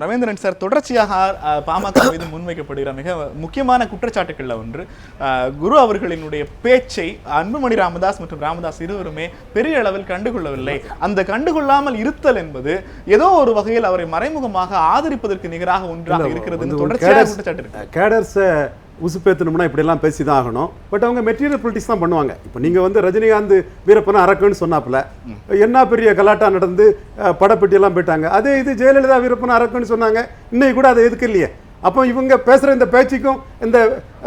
Ravindran sir தொடர்ச்சியாக பாமக மீது முன்வைக்கப்படுகிற மிக முக்கியமான குற்றச்சாட்டுகள்ல ஒன்று குரு அவர்களினுடைய பேச்சை அன்புமணி ராமதாஸ் மற்றும் ராமதாஸ் இருவருமே பெரிய அளவில் கண்டுகொள்ளவில்லை. அந்த கண்டுகொள்ளாமல் இருத்தல் என்பது ஏதோ ஒரு வகையில் அவரை மறைமுகமாக ஆதரிப்பதற்கு நிகராக ஒன்றாக இருக்கிறது தொடர்ச்சியாக குற்றச்சாட்டு கேடர்ஸை உசுப்பேத்தணும்னா இப்படிலாம் பேசி தான் ஆகணும் பட் அவங்க மெட்டீரியல் பொலிட்டிக்ஸ் தான் பண்ணுவாங்க. இப்போ நீங்கள் வந்து ரஜினிகாந்த் வீரப்பன அரக்குன்னு சொன்னாப்புல என்ன பெரிய கலாட்டா நடந்து படப்பெட்டியெல்லாம் போயிட்டாங்க. அதே இது ஜெயலலிதா வீரப்பன அரக்குன்னு சொன்னாங்க. இன்னைக்கு கூட அதை எதுக்கு இல்லையே? அப்போ இவங்க பேசுகிற இந்த பேச்சுக்கும் இந்த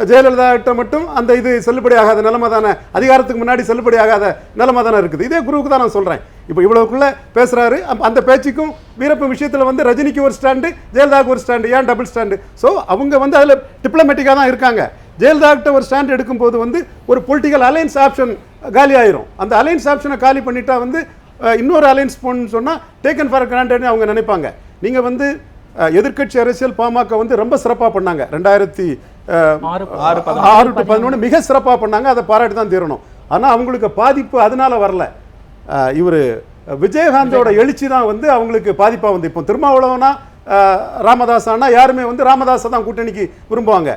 ஜெயலலிதா கிட்ட மட்டும் அந்த இது செல்லுபடி ஆகாத நிலைமை தானே? அதிகாரத்துக்கு முன்னாடி செல்லுபடி ஆகாத நிலைமை தானே இருக்குது. இதே குருவுக்கு தான் நான் சொல்கிறேன் இப்போ இவ்வளவுக்குள்ள பேசுறாரு. அப்ப அந்த பேச்சுக்கும் வீரப்ப விஷயத்துல வந்து ரஜினிக்கு ஒரு ஸ்டாண்டு ஜெயலலிதாவுக்கு ஒரு ஸ்டாண்டு ஏன் டபுள் ஸ்டாண்டு ஸோ அவங்க வந்து அதுல டிப்ளமேட்டிக்காக தான் இருக்காங்க. ஜெயலலிதா கிட்ட ஒரு ஸ்டாண்ட் எடுக்கும்போது வந்து ஒரு பொலிட்டிக்கல் அலைன்ஸ் ஆப்ஷன் காலி ஆயிரும். அந்த அலைன்ஸ் ஆப்ஷனை காலி பண்ணிட்டா வந்து இன்னொரு அலைன்ஸ் போகணும்னு சொன்னா டேக்கன் ஃபார் கிராண்டட்னு அவங்க நினைப்பாங்க. நீங்க வந்து அஹ், எதிர்க்கட்சி அரசியல் பாமக வந்து ரொம்ப சிறப்பா பண்ணாங்க. ரெண்டாயிரத்தி ஆறு டு பதினொன்று மிக சிறப்பா பண்ணாங்க. அதை பாராட்டி தான் தீரணும். ஆனா அவங்களுக்கு பாதிப்பு அதனால வரல. இவரு விஜயகாந்தோட எழுச்சி தான் வந்து அவங்களுக்கு பாதிப்பா வந்து. இப்போ திருமாவளவனா அஹ், ராமதாஸானா யாருமே வந்து ராமதாஸை தான் கூட்டணிக்கு விரும்புவாங்க.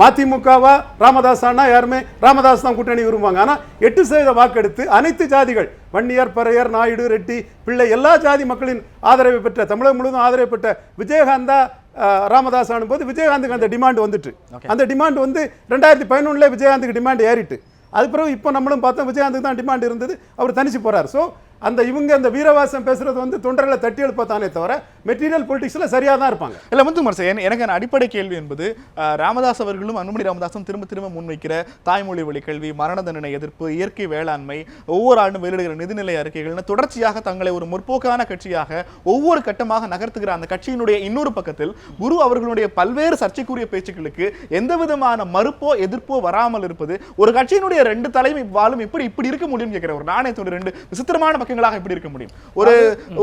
மதிமுகவா ராமதாஸானா யாருமே ராமதாஸ் தான் கூட்டணி விரும்புவாங்க. ஆனா எட்டு சதவீத வாக்கெடுத்து அனைத்து ஜாதிகள் வன்னியர் பறையர் நாயுடு ரெட்டி பிள்ளை எல்லா ஜாதி மக்களின் ஆதரவை பெற்ற தமிழகம் முழுவதும் ஆதரவை பெற்ற விஜயகாந்தா ராமதாஸ் ஆனும்போது விஜயகாந்துக்கு அந்த டிமாண்ட் வந்துட்டு. அந்த டிமாண்ட் வந்து ரெண்டாயிரத்தி பதினொன்னுல விஜயகாந்துக்கு டிமாண்ட் ஏறிட்டு. அது பிறகு இப்போ நம்மளும் பார்த்தோம் விஜயகாந்துக்கு தான் டிமாண்ட் இருந்தது அவர் தனிச்சு போகிறார் ஸோ அந்த இவங்க அந்த வீரவாசம் பேசுறது வந்து தொண்டர்களை தட்டி எழுப்பத்தானே தவிர மெட்டீரியல் பொலிட்டிக்ஸ்ல சரியா தான் இருப்பாங்க. இல்ல முத்துக்குமார் சார் எனக்கு அடிப்படை கேள்வி என்பது ராமதாஸ் அவர்களும் அன்புமணி ராமதாசும் திரும்ப திரும்ப முன்வைக்கிற தாய்மொழி வழி கல்வி மரண தண்டனை எதிர்ப்பு இயற்கை வேளாண்மை ஒவ்வொரு ஆண்டும் வெளியிடுகிற நிதிநிலை அறிக்கைகள்னு தொடர்ச்சியாக தங்களை ஒரு முற்போக்கான கட்சியாக ஒவ்வொரு கட்டமாக நகர்த்துகிற அந்த கட்சியினுடைய இன்னொரு பக்கத்தில் குரு அவர்களுடைய பல்வேறு சர்ச்சைக்குரிய பேச்சுக்களுக்கு எந்த விதமான மறுப்போ எதிர்ப்போ வராமல் இருப்பது ஒரு கட்சியினுடைய ரெண்டு தலைமை வாழும் இப்படி இப்படி இருக்க முடியும் கேட்கிற ஒரு நாணயத்தோட ரெண்டு விசித்திரமான பக்கங்களாக எப்படி இருக்க முடியும்? ஒரு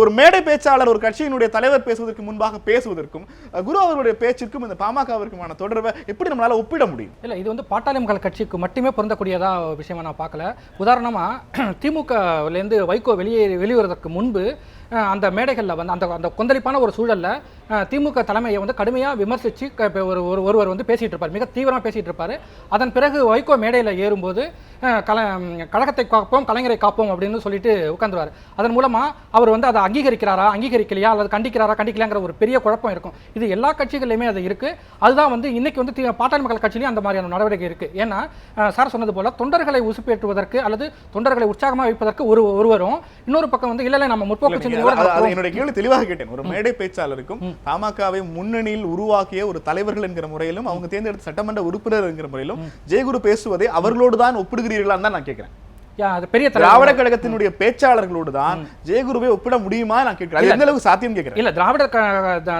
ஒரு மேடை பேச்சாளர் ஒரு கட்சியினுடைய தலைவர் பேசுவதற்கு முன்பாக பேசுவதற்கும் குரு அவர்களுடைய பேச்சுக்கும் இந்த பாமகவிற்குமான தொடர்பை எப்படி நம்மளால ஒப்பிட முடியும்? இல்ல இது வந்து பாட்டாளி மக்கள் கட்சிக்கு மட்டுமே பொருந்தக்கூடியதா விஷயமா நான் பார்க்கல. உதாரணமா திமுகலேருந்து வைகோ வெளியே வெளிவரதற்கு முன்பு அந்த மேடைகளில் வந்து அந்த அந்த கொந்தளிப்பான ஒரு சூழல்ல திமுக தலைமையை வந்து கடுமையா விமர்சிச்சு ஒரு ஒரு- ஒருவர் வந்து பேசிட்டு இருப்பார். மிக தீவிரமா பேசிட்டு இருப்பாரு. அதன் பிறகு வைகோ மேடையில ஏறும்போது கல கழகத்தை காப்போம் கலைஞரை காப்போம் அப்படின்னு சொல்லிட்டு உட்காந்துருவார். அதன் மூலமா அவர் வந்து அதை அங்கீகரிக்கிறாரா அங்கீகரிக்கலையா அல்லது கண்டிக்கிறாரா கண்டிக்கலையாங்கிற ஒரு பெரிய குழப்பம் இருக்கும். இது எல்லா கட்சிகள்லையுமே அது இருக்கு. அதுதான் வந்து இன்னைக்கு வந்து பாட்டாளி மக்கள் கட்சியிலையும் அந்த மாதிரியான நடவடிக்கை இருக்கு. ஏன்னா சார் சொன்னது போல தொண்டர்களை உசுப்பேற்றுவதற்கு அல்லது தொண்டர்களை உற்சாகமாக வைப்பதற்கு ஒரு ஒருவரும் இன்னொரு பக்கம் வந்து இல்லை நம்ம முற்போக்கு என்னுடைய கேள்வி தெளிவாக கேட்டேன். ஒரு மேடை பேச்சாளருக்கும் பாமகவை முன்னணியில் உருவாக்கிய ஒரு தலைவர்கள் என்கிற முறையிலும் அவங்க தேர்ந்தெடுத்த சட்டமன்ற உறுப்பினர் என்கிற முறையிலும் ஜெயகுரு பேசுவதை அவர்களோடு தான் ஒப்பிடுகிறீர்களா தான் நான் கேட்கிறேன். பெரிய திராவிட கழகத்தினுடைய பேச்சாளர்களோடு தான் ஜெயகுருவை ஒப்பிட முடியுமா நான் கேட்கிறேன். எந்த அளவுக்கு சாத்தியம் கேட்கிறேன்? இல்ல திராவிட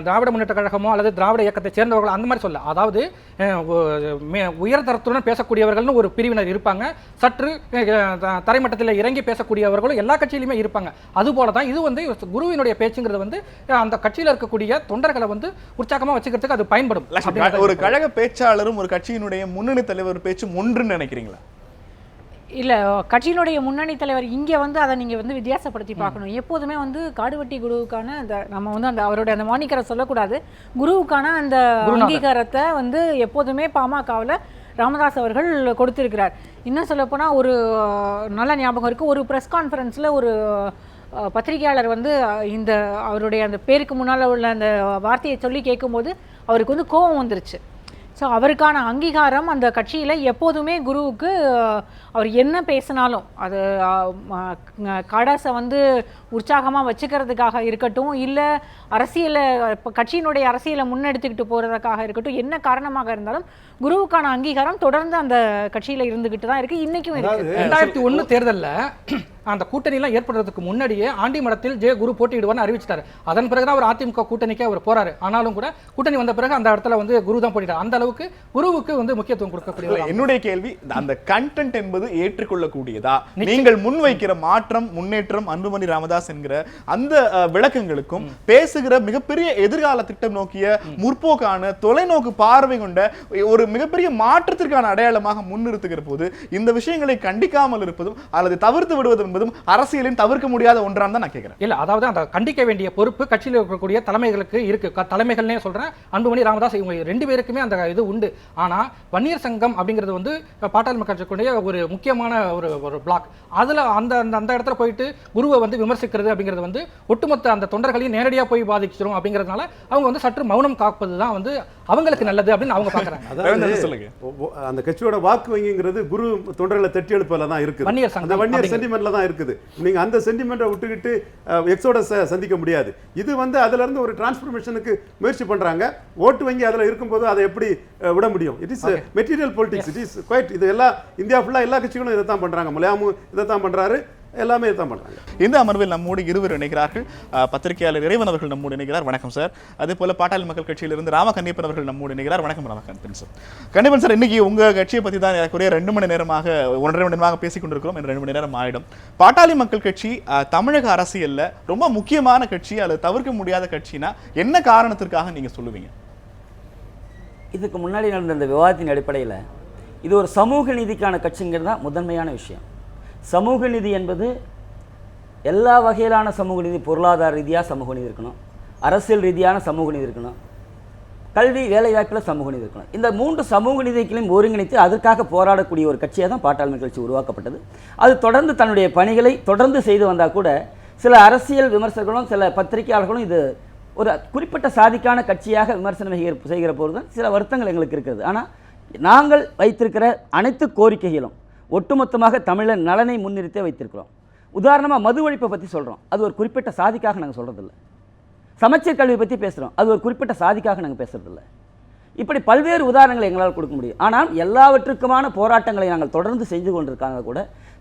திராவிட முன்னேற்ற கழகமோ அல்லது திராவிட இயக்கத்தை சேர்ந்தவர்கள் அந்த மாதிரி சொல்ல. அதாவது உயர்தரத்துடன் பேசக்கூடியவர்கள்னு ஒரு பிரிவினர் இருப்பாங்க. சற்று தரைமட்டத்தில் இறங்கி பேசக்கூடியவர்களும் எல்லா கட்சியிலுமே இருப்பாங்க. அதுபோல தான் இது வந்து குருவினுடைய பேச்சுங்கிறது வந்து அந்த கட்சியில இருக்கக்கூடிய தொண்டர்களை வந்து உற்சாகமா வச்சுக்கிறதுக்கு அது பயன்படும். ஒரு கழக பேச்சாளரும் ஒரு கட்சியினுடைய முன்னணி தலைவர் பேச்சும் ஒன்றுன்னு நினைக்கிறீங்களா? இல்ல கட்சியினுடைய முன்னணி தலைவர் இங்க வந்து அதை நீங்க வந்து வித்தியாசப்படுத்தி பார்க்கணும். எப்போதுமே வந்து காடுவெட்டி குருவுக்கான அந்த நம்ம வந்து அந்த அவருடைய அந்த மாணிக்கரை சொல்லக்கூடாது. குருவுக்கான அந்த. அங்கீகாரத்தை வந்து எப்போதுமே பாமகவில் ராமதாஸ் அவர்கள் கொடுத்திருக்கிறார். இன்னும் சொல்லப்போனால் ஒரு நல்ல ஞாபகம் இருக்கு. ஒரு ப்ரெஸ் கான்ஃபரன்ஸில் ஒரு பத்திரிகையாளர் வந்து இந்த அவருடைய அந்த பேருக்கு முன்னால் உள்ள அந்த வார்த்தையை சொல்லி கேட்கும்போது அவருக்கு வந்து கோபம் வந்துருச்சு. ஸோ அவருக்கான அங்கீகாரம் அந்த கட்சியில் எப்போதுமே குருவுக்கு அவர் என்ன பேசினாலும் அது கடாசை வந்து உற்சாகமாக வச்சுக்கிறதுக்காக இருக்கட்டும் இல்லை அரசியலை இப்போ கட்சியினுடைய அரசியலை முன்னெடுத்துக்கிட்டு போகிறதுக்காக இருக்கட்டும் என்ன காரணமாக இருந்தாலும் குருவுக்கான அங்கீகாரம் தொடர்ந்து அந்த கட்சியில் இருந்துக்கிட்டு தான் இருக்குது இன்றைக்கும் இருக்கு. ரெண்டாயிரத்தி ஒண்ணு தேர்தல்ல அந்த கூட்டணி எல்லாம் ஏற்படுறதுக்கு முன்னாடியே ஆண்டி மடத்தில் ஜெய குரு போட்டியிடுவார்னு அறிவிச்சிட்டாரு. அதன் பிறகுதான் அவர் அதிமுக கூட்டணிக்கு அவர் போறாரு. ஆனாலும் கூட கூட்டணி வந்த பிறகு அந்த இடத்துல வந்து குரு தான் போட்டிட்டார் அந்த அளவுக்கு குருவுக்கு வந்து முக்கியத்துவம் கொடுக்கக்கூடிய என்னுடைய கேள்வி அந்த கண்டென்ட் என்பது ஏற்றுக்கொள்ளக்கூடியதா? நீங்கள் முன்வைக்கிற மாற்றம் முன்னேற்றம் அன்புமணி ராமதாஸ் என்கிற அந்த விளக்கங்களுக்கும் பேசுகிற மிகப்பெரிய எதிர்கால திட்டம் நோக்கிய முற்போக்கான தொலைநோக்கு பார்வை கொண்ட ஒரு மிகப்பெரிய மாற்றத்திற்கான அடையாளமாக முன்னிறுத்துகிற போது இந்த விஷயங்களை கண்டிக்காமல் இருப்பதும் அல்லது தவிர்த்து விடுவது என்பது என்பதும் அரசியலின் தவிர்க்க முடியாத ஒன்றான் தான் நான் கேட்கிறேன். இல்ல அதாவது அந்த கண்டிக்க வேண்டிய பொறுப்பு கட்சியில் இருக்கக்கூடிய தலைமைகளுக்கு இருக்கு. தலைமைகள்னே சொல்றேன். அன்புமணி ராமதாஸ் இவங்க ரெண்டு பேருக்குமே அந்த இது உண்டு. ஆனா வன்னியர் சங்கம் அப்படிங்கிறது வந்து பாட்டாளி மக்கள் கட்சிக்குடைய ஒரு முக்கியமான ஒரு ஒரு பிளாக் அதுல அந்த அந்த அந்த இடத்துல போயிட்டு குருவை வந்து விமர்சிக்கிறது அப்படிங்கிறது வந்து ஒட்டுமொத்த அந்த தொண்டர்களையும் நேரடியா போய் பாதிச்சிரும் அப்படிங்கிறதுனால அவங்க வந்து சற்று மௌனம் காப்பது தான் வந்து அவங்களுக்கு நல்லது அப்படின்னு அவங்க பாக்குறாங்க ரவீந்திரன் சொல்லுங்க. அந்த கட்சியோட வாக்கு வங்கிங்கிறது குரு தொண்டர்களை தட்டி எழுப்பல தான் இருக்குது. அந்த வன்னியர். சென்டிமெண்ட்ல தான் இருக்குது. நீங்க அந்த சென்டிமெண்ட்டை விட்டுக்கிட்டு எக்ஸோட சந்திக்க முடியாது. இது வந்து அதுல இருந்து ஒரு டிரான்ஸ்ஃபர்மேஷனுக்கு முயற்சி பண்றாங்க. ஓட்டு வங்கி அதுல இருக்கும்போது அதை எப்படி விட முடியும்? It is material politics it is quite இது எல்லா இந்தியா ஃபுல்லா எல்லா கட்சிகளும் இதை தான் பண்றாங்க. மலையாமும் இதை தான் பண்றாரு. எல்லாமே தான் பண்றாங்க இந்த அமர்வில் நம்மோடு இருவர் இணைகிறார்கள். பத்திரிகையாளர் இறைவன் அவர்கள் நம்மோடு இணைகிறார். வணக்கம் சார். அதே போல பாட்டாளி மக்கள் கட்சியிலிருந்து ராம கன்னியப்பன் அவர்கள் நம்மோடு இணைகிறார். வணக்கம் ராமகண்ணப்பன் சார். கண்டிப்பன் சார் இன்னைக்கு உங்க கட்சியை பத்தி தான் ஏறக்குறைய ரெண்டு மணி நேரமாக ஒன்றரை மணி நேரமாக பேசிக் கொண்டிருக்கிறோம் இன்னும் ரெண்டு மணி நேரம் ஆயிடும். பாட்டாளி மக்கள் கட்சி தமிழக அரசியல்ல ரொம்ப முக்கியமான கட்சி அல்லது தவிர்க்க முடியாத கட்சினா என்ன காரணத்திற்காக நீங்க சொல்லுவீங்க? இதுக்கு முன்னாடி நடந்த இந்த விவாதத்தின் அடிப்படையில் இது ஒரு சமூக நீதிக்கான கட்சிங்கிறது தான் முதன்மையான விஷயம். சமூக நிதி என்பது எல்லா வகையிலான சமூக நிதி பொருளாதார ரீதியாக சமூக நிதி இருக்கணும். அரசியல் ரீதியான சமூக நிதி இருக்கணும். கல்வி வேலைவாய்ப்பில் சமூக நிதி இருக்கணும். இந்த மூன்று சமூக நிதிகளையும் ஒருங்கிணைத்து அதற்காக போராடக்கூடிய ஒரு கட்சியாக தான் பாட்டாளி கட்சி உருவாக்கப்பட்டது. அது தொடர்ந்து தன்னுடைய பணிகளை தொடர்ந்து செய்து வந்தால் கூட சில அரசியல் விமர்சகர்களும் சில பத்திரிகையாளர்களும் இது ஒரு குறிப்பிட்ட சாதிக்கான கட்சியாக விமர்சனம் செய்கிற- செய்கிற போது தான் சில வருத்தங்கள் எங்களுக்கு இருக்கிறது. ஆனால் நாங்கள் வைத்திருக்கிற அனைத்து கோரிக்கைகளும் ஒட்டுமொத்தமாக தமிழர் நலனை முன்னிறுத்தே வைத்திருக்கிறோம். உதாரணமாக மது ஒழிப்பை பற்றி சொல்கிறோம் அது ஒரு குறிப்பிட்ட சாதிக்காக நாங்கள் சொல்கிறதில்ல சமச்சீர் கல்வியை பற்றி பேசுகிறோம் அது ஒரு குறிப்பிட்ட சாதிக்காக நாங்கள் பேசுகிறதில்ல இப்படி பல்வேறு உதாரணங்களை எங்களால் கொடுக்க முடியும். ஆனால் எல்லாவற்றுக்குமான போராட்டங்களை நாங்கள் தொடர்ந்து செஞ்சு கொண்டிருக்காங்க கூட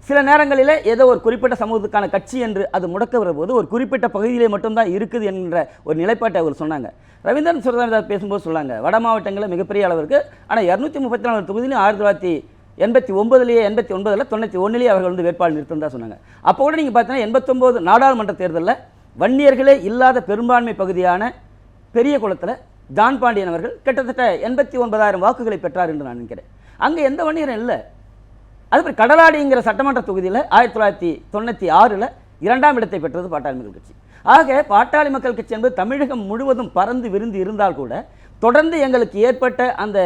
சில நேரங்களில் ஏதோ ஒரு குறிப்பிட்ட சமூகத்துக்கான கட்சி என்று அது முடக்க வரும்போது ஒரு குறிப்பிட்ட பகுதியிலே மட்டும்தான் இருக்குது என்கிற ஒரு நிலைப்பாட்டை அவர் சொன்னாங்க. ரவீந்திரன் சுரதாஸ் பேசும்போது சொன்னாங்க வட மாவட்டங்களில் மிகப்பெரிய அளவிற்கு ஆனால் இரநூத்தி முப்பத்தி நாலு தொகுதியிலும் ஆயிரத்தி தொள்ளாயிரத்தி எண்பத்தி ஒன்பதுலேயே எண்பத்தி ஒன்பதில் தொண்ணூற்றி ஒன்றுலேயே அவர்கள் வந்து வேட்பாளர் நிறுத்தம் தான் சொன்னாங்க. அப்போ கூட நீங்கள் பார்த்தீங்கன்னா எண்பத்தொம்போது நாடாளுமன்ற தேர்தலில் வன்னியர்களே இல்லாத பெரும்பான்மை பகுதியான பெரிய குளத்தில் ஜான் பாண்டியன் அவர்கள் கிட்டத்தட்ட எண்பத்தி ஒன்பதாயிரம் வாக்குகளை பெற்றார் என்று நான் நினைக்கிறேன். அங்கே எந்த வன்னியரும் இல்லை. அதுபோல் கடலாடிங்கிற சட்டமன்ற தொகுதியில் ஆயிரத்தி தொள்ளாயிரத்தி தொண்ணூற்றி ஆறில் இரண்டாம் இடத்தை பெற்றது பாட்டாளி மக்கள் கட்சி. ஆக பாட்டாளி மக்கள் கட்சி என்பது தமிழகம் முழுவதும் பறந்து விருந்து இருந்தால் கூட தொடர்ந்து எங்களுக்கு ஏற்பட்ட அந்த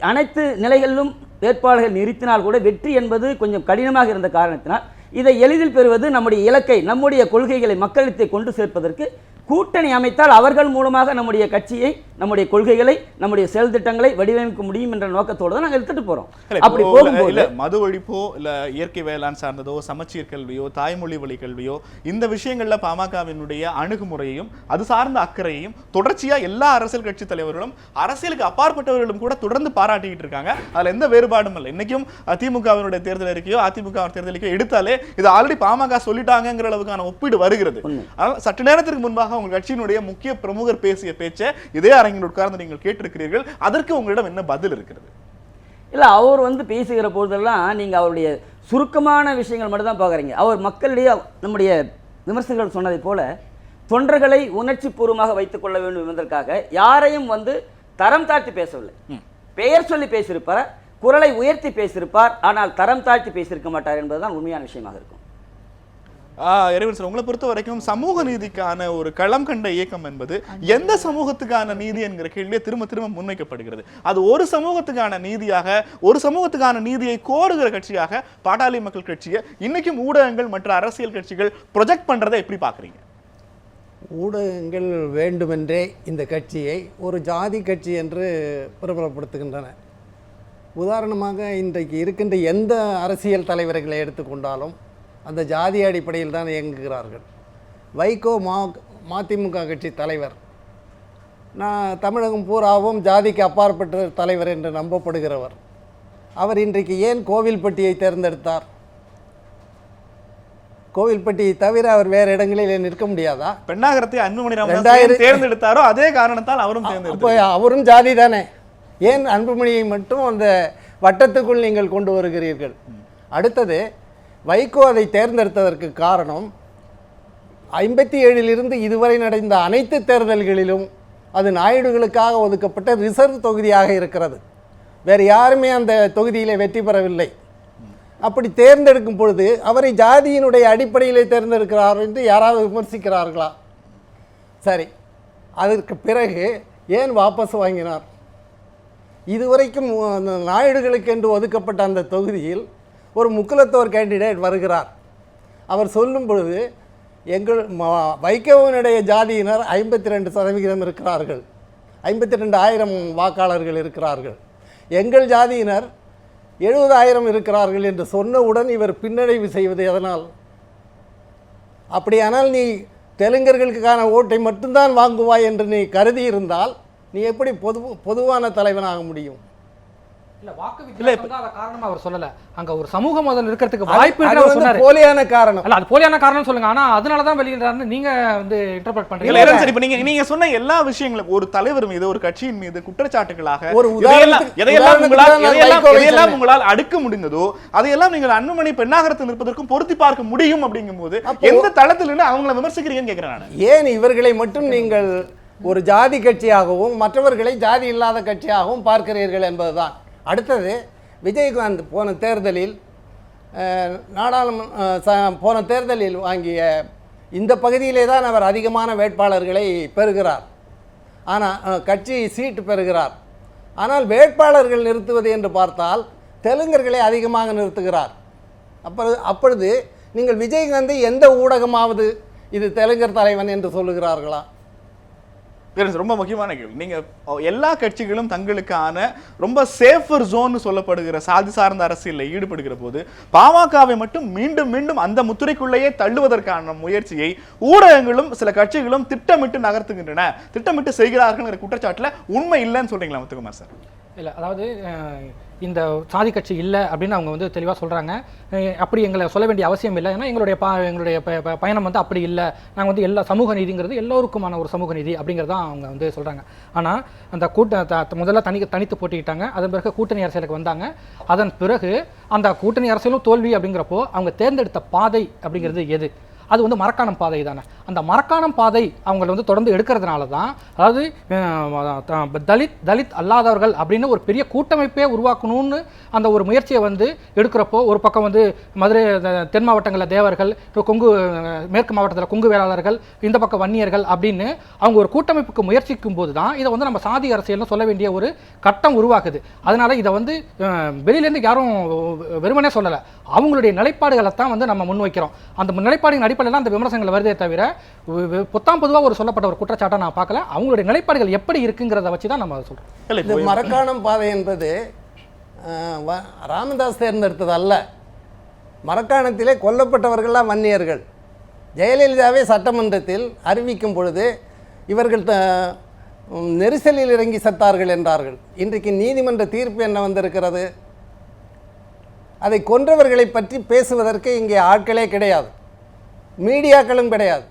அனைத்து நிலைகளிலும் வேட்பாளர்கள் நிறுத்தினால் கூட வெற்றி என்பது கொஞ்சம் கடினமாக இருந்த காரணத்தினால் இதை எளிதில் பெறுவது நம்முடைய இலக்கை நம்முடைய கொள்கைகளை மக்களிடத்தை கொண்டு சேர்ப்பதற்கு கூட்டணி அமைத்தால் அவர்கள் மூலமாக நம்முடைய கட்சியை நம்முடைய கொள்கைகளை நம்முடைய செயல் திட்டங்களை வடிவமைக்க முடியும் என்ற நோக்கத்தோடு தான் நாங்கள் எடுத்துட்டு போறோம். அப்படி போகும்போது மது ஒழிப்போ இல்ல இயற்கை வேளாண் சார்ந்ததோ சமச்சீர் கல்வியோ தாய்மொழி வழி கல்வியோ இந்த விஷயங்கள்ல பாமகவினுடைய அணுகுமுறையையும் அது சார்ந்த அக்கறையையும் தொடர்ச்சியா எல்லா அரசியல் கட்சி தலைவர்களும் அரசியலுக்கு அப்பாற்பட்டவர்களும் கூட தொடர்ந்து பாராட்டிக்கிட்டு இருக்காங்க. அதுல எந்த வேறுபாடும் இல்லை. இன்னைக்கும் அதிமுகவினுடைய தேர்தல் அறிக்கையோ அதிமுக தேர்தல் அறிக்கையோ எடுத்தாலே இது ஆல்ரெடி பாமக சொல்லிட்டாங்கங்கிற அளவுக்கான ஒப்பீடு வருகிறது. சற்று நேரத்திற்கு முன்பாக உங்கள் கட்சியினுடைய முக்கிய பிரமுகர் பேசிய பேச்சை இதே அரங்கில் உட்கார்ந்து நீங்கள் கேட்டிருக்கிறீர்கள். அதற்கு உங்களிடம் என்ன பதில் இருக்கிறது? இல்லை அவர் வந்து பேசுகிற பொழுதெல்லாம் நீங்கள் அவருடைய சுருக்கமான விஷயங்கள் மட்டும் தான் பார்க்குறீங்க. அவர் மக்களிடையே நம்முடைய விமர்சகர்கள் சொன்னதைப் போல தொண்டர்களை உணர்ச்சி பூர்வமாக வைத்துக் கொள்ள வேண்டும் என்பதற்காக யாரையும் வந்து தரம் தாழ்த்தி பேசவில்லை. பெயர் சொல்லி பேசியிருப்பார் குரலை உயர்த்தி பேசியிருப்பார் ஆனால் தரம் தாழ்த்தி பேசியிருக்க மாட்டார் என்பதுதான் உண்மையான விஷயமாக இருக்கும். இறைவன் சார் உங்களை பொறுத்த வரைக்கும் சமூக நீதிக்கான ஒரு களம் கண்ட இயக்கம் என்பது எந்த சமூகத்துக்கான நீதி என்கிற கேள்வியே திரும்ப திரும்ப முன்வைக்கப்படுகிறது. அது ஒரு சமூகத்துக்கான நீதியாக ஒரு சமூகத்துக்கான நீதியை கோருகிற கட்சியாக பாட்டாளி மக்கள் கட்சியை இன்னைக்கும் ஊடகங்கள் மற்ற அரசியல் கட்சிகள் ப்ரொஜெக்ட் பண்றதை எப்படி பாக்குறீங்க ஊடகங்கள் வேண்டுமென்றே இந்த கட்சியை ஒரு ஜாதி கட்சி என்று பிரபலப்படுத்துகின்றன. உதாரணமாக இன்றைக்கு இருக்கின்ற எந்த அரசியல் தலைவர்களை எடுத்துக்கொண்டாலும் அந்த ஜாதி அடிப்படையில் தான் இயங்குகிறார்கள். வைகோ மா மதிமுக கட்சி தலைவர். நான் தமிழகம் பூராவும் ஜாதிக்கு அப்பாற்பட்ட தலைவர் என்று நம்பப்படுகிறவர். அவர் இன்றைக்கு ஏன் கோவில்பட்டியை தேர்ந்தெடுத்தார்? கோவில்பட்டியை தவிர அவர் வேறு இடங்களில் நிற்க முடியாதா? பெண்ணாகரத்தை அன்புமணி தேர்ந்தெடுத்தாரோ அதே காரணத்தால் அவரும் அவரும் ஜாதி தானே. ஏன் அன்புமணியை மட்டும் அந்த வட்டத்துக்குள் நீங்கள் கொண்டு வருகிறீர்கள்? அடுத்தது வைகோ அதை தேர்ந்தெடுத்ததற்கு காரணம் ஐம்பத்தி ஏழிலிருந்து இதுவரை நடந்த அனைத்து தேர்தல்களிலும் அது நாயுடுகளுக்காக ஒதுக்கப்பட்ட ரிசர்வ் தொகுதியாக இருக்கிறது. வேறு யாருமே அந்த தொகுதியிலே வெற்றி பெறவில்லை. அப்படி தேர்ந்தெடுக்கும் பொழுது அவரை ஜாதியினுடைய அடிப்படையிலே தேர்ந்தெடுக்கிறார் என்று யாராவது விமர்சிக்கிறார்களா? சரி அதற்கு பிறகு ஏன் வாபஸ் வாங்கினார்? இதுவரைக்கும் நாயுடுகளுக்கு என்று ஒதுக்கப்பட்ட அந்த தொகுதியில் ஒரு முக்குலத்தோர் கேண்டிடேட் வருகிறார். அவர் சொல்லும் பொழுது எங்கள் வைகவனுடைய ஜாதியினர் ஐம்பத்தி ரெண்டு சதவிகிதம் இருக்கிறார்கள். ஐம்பத்தி ரெண்டு ஆயிரம் வாக்காளர்கள் இருக்கிறார்கள். எங்கள் ஜாதியினர் எழுபதாயிரம் இருக்கிறார்கள் என்று சொன்னவுடன் இவர் பின்னடைவு செய்வது எதனால்? அப்படியானால் நீ தெலுங்கர்களுக்கான ஓட்டை மட்டும்தான் வாங்குவாய் என்று நீ கருதி இருந்தால் நீ எப்படி பொது பொதுவான தலைவனாக முடியும்? போலியான காரணம். அல்ல அது போலியான காரணம் சொல்லுங்க. ஆனா அதனால தான் வெளியிடுறாருன்னு நீங்க வந்து இன்டர்பிரட் இல்ல பண்றீங்க இல்ல சார் இப்ப நீங்க நீங்க சொன்ன எல்லா விஷயங்களும் ஒரு தலைவர் மீது ஒரு கட்சியின் மீது குற்றச்சாட்டுகளாக ஒரு எதையெல்லாம் உங்களால் அடுக்க முடிந்ததோ அதையெல்லாம் நீங்கள் அன்புமணி பெண்ணாகரத்தில் நிற்பதற்கும் பொருத்தி பார்க்க முடியும் அப்படிங்கும்போது அப்போ- எந்த தளத்தில் இருந்து அவங்கள விமர்சிக்கிறீங்கன்னு கேக்குறேன் நான். ஏன் இவர்களை மட்டும் நீங்கள் ஒரு ஜாதி கட்சியாகவும் மற்றவர்களை ஜாதி இல்லாத கட்சியாகவும் பார்க்கிறீர்கள் என்பதுதான்? அடுத்தது விஜயகாந்த் போன தேர்தலில் நாடாளுமன்ற போன தேர்தலில் வாங்கிய இந்த பகுதியிலே தான் அவர் அதிகமான வேட்பாளர்களை பெறுகிறார். ஆனால் கட்சி சீட்டு பெறுகிறார். ஆனால் வேட்பாளர்கள் நிறுத்துவது என்று பார்த்தால் தெலுங்கர்களை அதிகமாக நிறுத்துகிறார். அப்பொழுது அப்பொழுது நீங்கள் விஜயகாந்தை எந்த ஊடகமாவது இது தெலுங்கர் தலைவன் என்று சொல்லுகிறார்களா? Yes, ரொம்ப முக்கியமான கேள்வி. நீங்க எல்லா கட்சிகளும் தங்களுக்கான ரொம்ப சேஃபர் ஜோன் சொல்லப்படுகிற சாதி சார்ந்த அரசியலில் ஈடுபடுகிற போது பாமகவை மட்டும் மீண்டும் மீண்டும் அந்த முத்துறைக்குள்ளேயே தள்ளுவதற்கான முயற்சியை ஊடகங்களும் சில கட்சிகளும் திட்டமிட்டு நகர்த்துகின்றன. திட்டமிட்டு செய்கிறார்கள் குற்றச்சாட்டில் உண்மை இல்லைன்னு சொல்றீங்களா முத்துக்குமார் சார்? இல்லை அதாவது இந்த சாதி கட்சி இல்லை அப்படின்னு அவங்க வந்து தெளிவாக சொல்கிறாங்க அப்படி எங்களை சொல்ல வேண்டிய அவசியம் இல்லை. ஏன்னா எங்களுடைய பா எங்களுடைய பயணம் வந்து அப்படி இல்லை. நாங்கள் வந்து எல்லா சமூக நீதிங்கிறது எல்லோருக்குமான ஒரு சமூக நீதி அப்படிங்கிறதான் அவங்க வந்து சொல்கிறாங்க ஆனால் அந்த கூட்ட த- முதல்ல தனி தனித்து போட்டிக்கிட்டாங்க அதன் பிறகு கூட்டணி அரசியலுக்கு வந்தாங்க. அதன் பிறகு அந்த கூட்டணி அரசியலும் தோல்வி அப்படிங்கிறப்போ அவங்க தேர்ந்தெடுத்த பாதை அப்படிங்கிறது எது? அது வந்து மரக்காணம் பாதை தானே. அந்த மரக்காணம் பாதை அவங்களை வந்து தொடர்ந்து எடுக்கிறதுனால தான் அதாவது தலித் தலித் அல்லாதவர்கள் அப்படின்னு ஒரு பெரிய கூட்டமைப்பே உருவாக்கணும்னு அந்த ஒரு முயற்சியை வந்து எடுக்கிறப்போ ஒரு பக்கம் வந்து மதுரை தென் மாவட்டங்களில் தேவர்கள் இப்போ கொங்கு மேற்கு மாவட்டத்தில் கொங்கு வேளாளர்கள் இந்த பக்கம் வன்னியர்கள் அப்படின்னு அவங்க ஒரு கூட்டமைப்புக்கு முயற்சிக்கும் போது தான் இதை வந்து நம்ம சாதி அரசியல்னு சொல்ல வேண்டிய ஒரு கட்டம் உருவாக்குது அதனால இதை வந்து வெளியிலேருந்து யாரும் வெறுமனே சொல்லலை. அவங்களுடைய நிலைப்பாடுகளை தான் வந்து நம்ம முன்வைக்கிறோம். அந்த நிலைப்பாடுகள் அடிப்படையில் தான் அந்த விமர்சனங்கள் வருதே தவிர பொத்தாம் பொதுவாக ஒரு சொல்லப்பட்ட ஒரு குற்றச்சாட்டை நான் பார்க்கல. அவங்களுடைய நிலைப்பாடுகள் எப்படி இருக்குங்கிறத வச்சு தான் நம்ம இல்ல இந்த மரக்காணம் பாதை என்பது ராமதாஸ் தேர்ந்தெடுத்தது அல்ல மரக்காணத்திலே கொல்லப்பட்டவர்கள்லாம் வன்னியர்கள். ஜெயலலிதாவே சட்டமன்றத்தில் அறிவிக்கும் பொழுது இவர்கள் நெரிசலில் இறங்கி செத்தார்கள் என்றார்கள். இன்றைக்கு நீதிமன்ற தீர்ப்பு என்ன வந்திருக்கிறது? அதை கொன்றவர்களை பற்றி பேசுவதற்கு இங்கே ஆட்களே கிடையாது. மீடியாக்களும் கிடையாது.